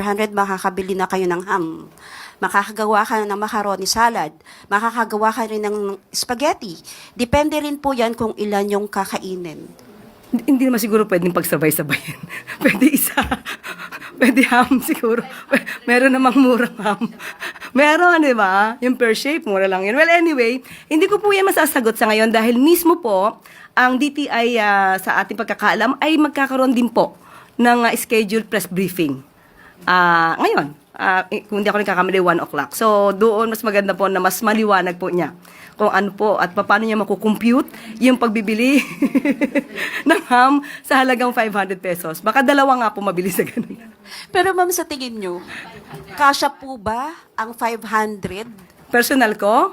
500, makakabili na kayo ng ham. Makakagawa ka ng macaroni salad. Makakagawa ka rin ng spaghetti. Depende rin po yan kung ilan yung kakainin. Hindi, hindi naman siguro pwedeng pagsabay-sabayin. Pwede isa. Pwede ham siguro. Meron namang murang ham. Meron, di ba? Yung per shape, mura lang yun. Well, anyway, hindi ko po yan masasagot sa ngayon dahil mismo po, ang DTI ah, sa ating pagkakaalam ay magkakaroon din po ng ah, scheduled press briefing. Ah, ngayon, eh, kung hindi ako nagkakamali, 1 o'clock. So, doon mas maganda po na mas maliwanag po niya kung ano po at paano niya makukompute yung pagbibili ng ham sa halagang 500 pesos. Baka dalawa nga po mabili sa ganun. Pero ma'am, sa tingin nyo, kasya po ba ang 500? Personal ko,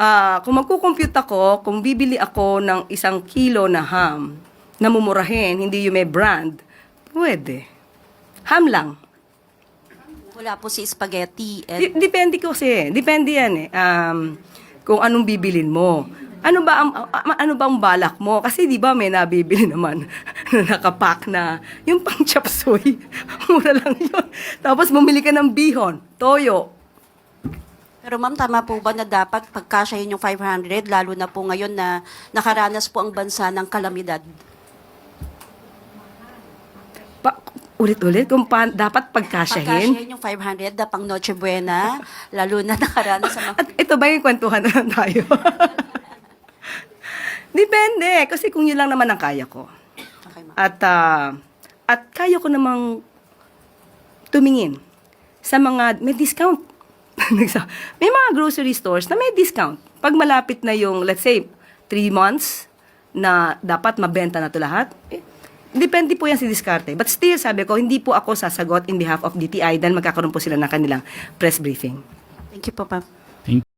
ah, kung magkukompute ako, kung bibili ako ng isang kilo na ham na mumurahin, hindi yung may brand, pwede. Ham lang. Wala po si spaghetti. And depende ko kasi. Depende yan eh. Um, kung anong bibilin mo. Ano ba ang ano ba ang balak mo? Kasi 'di ba may nabibili naman na nakapack na yung pang chop suey. Mura lang 'yun. Tapos bumili ka ng bihon, toyo. Pero ma'am, tama po ba na dapat pagkasyahin yung 500, lalo na po ngayon na nakaranas po ang bansa ng kalamidad? Pa, ulit-ulit kung pa, dapat pagkasyahin. Pagkasyahin yung 500 na pang Noche Buena, lalo na nakaranas sa mga... At ito ba yung kwentuhan na lang tayo? Depende. Kasi kung yun lang naman ang kaya ko. Okay. At ah, at kaya ko namang tumingin sa mga may discount. Nagsa- may mga grocery stores na may discount. Pag malapit na yung, let's say, three months na dapat mabenta na to lahat, eh, depende po yan si diskarte. But still, sabi ko, hindi po ako sasagot in behalf of DTI dahil magkakaroon po sila ng kanilang press briefing. Thank you po, ma'am.